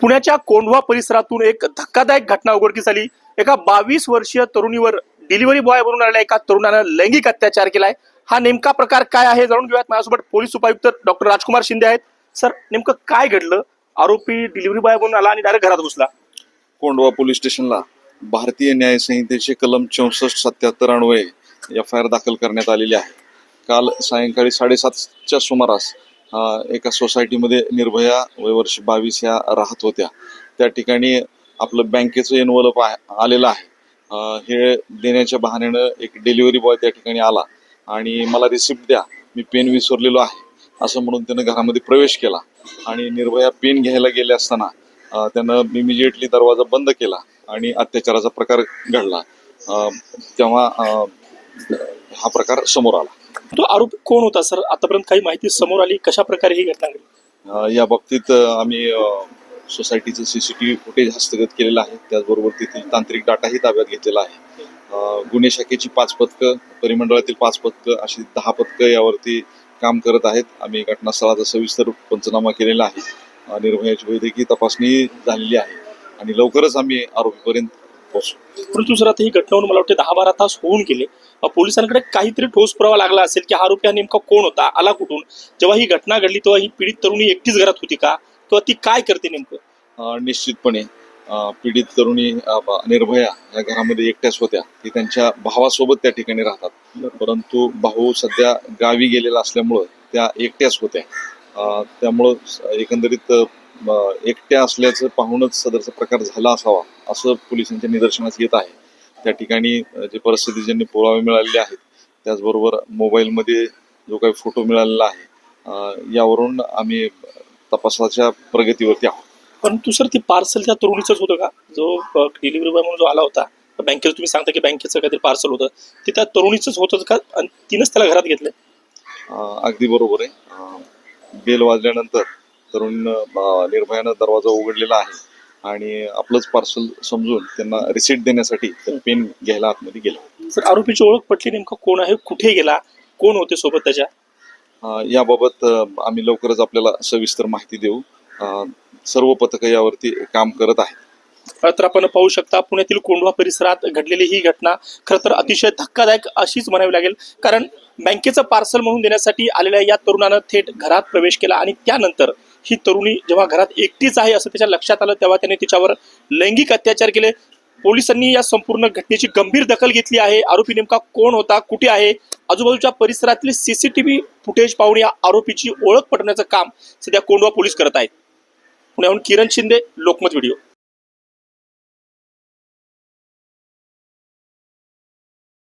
पुण्याच्या कोंढवा परिसरातून एक धक्कादायक घटना उघडकीस आली. एका बावीस वर्षीय तरुणीवर डिलिव्हरी बॉय बनून आलेल्या एका तरुणानं लैंगिक अत्याचार केलाय. हा नेमका प्रकार काय आहे जाणून घेऊयात. माझ्यासोबत पोलीस उपायुक्त डॉक्टर राजकुमार शिंदे आहेत. सर नेमकं काय घडलं? आरोपी डिलिव्हरी बॉय बनून आला आणि डायरेक्ट घरात घुसला. कोंडवा पोलीस स्टेशनला भारतीय न्याय संहितेचे कलम चौसष्ट सत्याहत्तर अन्वये एफ आय आर दाखल करण्यात आलेली आहे. काल सायंकाळी साडेसातच्या सुमारास एका सोसायटीमध्ये निर्भया वयवर्ष बावीस या राहत होत्या. त्या ठिकाणी आपलं बँकेचं एनवलप आलेलं आहे. हे देण्याच्या बहाण्यानं एक डिलिव्हरी बॉय त्या ठिकाणी आला आणि मला रिसिप्ट द्या मी पेन विसरलेलो आहे असं म्हणून त्यानं घरामध्ये प्रवेश केला आणि निर्भया पेन घ्यायला गेले असताना त्यानं इमिजिएटली दरवाजा बंद केला आणि अत्याचाराचा प्रकार घडला. तेव्हा हा प्रकार समोर आला. तो आरोप कोण होता सर? आतापर्यंत काही माहिती समोर आली. कशा प्रकारे ही घटना घडली? या बाबतीत आम्ही सोसायटीचं C C T V footage हस्तगत केलेलं आहे. त्याचबरोबर तेथील तांत्रिक डाटाही ताब्यात घेतलेला आहे. गुन्हे शाखेची पाच पथकं परिमंडळातील पाच पथकं अशी दहा पथकं यावरती काम करत आहेत. आम्ही घटनास्थळाचा सविस्तर पंचनामा केलेला आहे. निर्भयाची वैद्यकीय तपासणी झालेली आहे. आणि लवकरच आम्ही आरोपीपर्यंत परंतु सर आता ही घटना होऊन मला वाटते दहा बारा तास होऊन गेले. पोलिसांकडे काहीतरी ठोस पुरावा लागला असेल की हा आरोपी हा नेमका कोण होता? आला कुठून? जेव्हा ही घटना घडली तेव्हा ही पीडित तरुणी एकटीच घरात होती का? किंवा ती काय करते नेमकं? निश्चितपणे. पीडित तरुणी निर्भया या घरामध्ये एकट्याच होत्या. ती त्यांच्या भावासोबत त्या ठिकाणी राहतात. परंतु भाऊ सध्या गावी गेलेला असल्यामुळं त्या एकट्याच होत्या. त्यामुळं एकंदरीत एकट्या असल्याचं पाहूनच सदरचा प्रकार झाला असावा असं पोलिसांच्या निदर्शनास येत आहे. त्या ठिकाणी जे परिस्थितीजन्य पुरावे मिळालेले आहेत त्याचबरोबर मोबाईलमध्ये जो काही फोटो मिळालेला आहे यावरून आम्ही तपासाच्या प्रगतीवरती आहोत. परंतु सर ती पार्सल त्या तरुणीचंच होतं का? जो डिलिव्हरी बॉय म्हणून जो आला होता बँकेत तुम्ही सांगता की बँकेचं काहीतरी पार्सल होतं ते त्या तरुणीचंच होतं का? आणि तिनंच त्याला घरात घेतलं? अगदी बरोबर आहे. बेल वाजल्यानंतर तरुण निर्भयानं दरवाजा उघडलेला आहे आणि आपलंच पार्सल समजून त्यांना रिसीट देण्यासाठी पेन घ्यायला आतमध्ये गेला. सर आरोपीची ओळख पटली नेमका? कोण आहे? कुठे गेला? कोण होते सोबत त्याच्या? याबाबत आम्ही लवकरच आपल्याला सविस्तर माहिती देऊ. सर्व पथकं यावरती काम करत आहेत. तर आपण पाहू शकता पुण्यातील कोंढवा परिसरात घडलेली ही घटना खरं तर अतिशय धक्कादायक अशीच म्हणावी लागेल. कारण बँकेचं पार्सल म्हणून देण्यासाठी आलेल्या या तरुणानं थेट घरात प्रवेश केला आणि त्यानंतर ही तरुणी जेव्हा घरात एकटीच आहे असं त्याच्या लक्षात आलं तेव्हा त्याने तिच्यावर लैंगिक अत्याचार केले. पोलिसांनी या संपूर्ण घटनेची गंभीर दखल घेतली आहे. आरोपी नेमका कोण होता कुठे आहे? आजूबाजूच्या परिसरातील सीसीटीव्ही फुटेज पाहून या आरोपीची ओळख पटवण्याचं काम सध्या कोंडवा पोलीस करत आहेत. पुण्याहून किरण शिंदे लोकमत व्हिडिओ.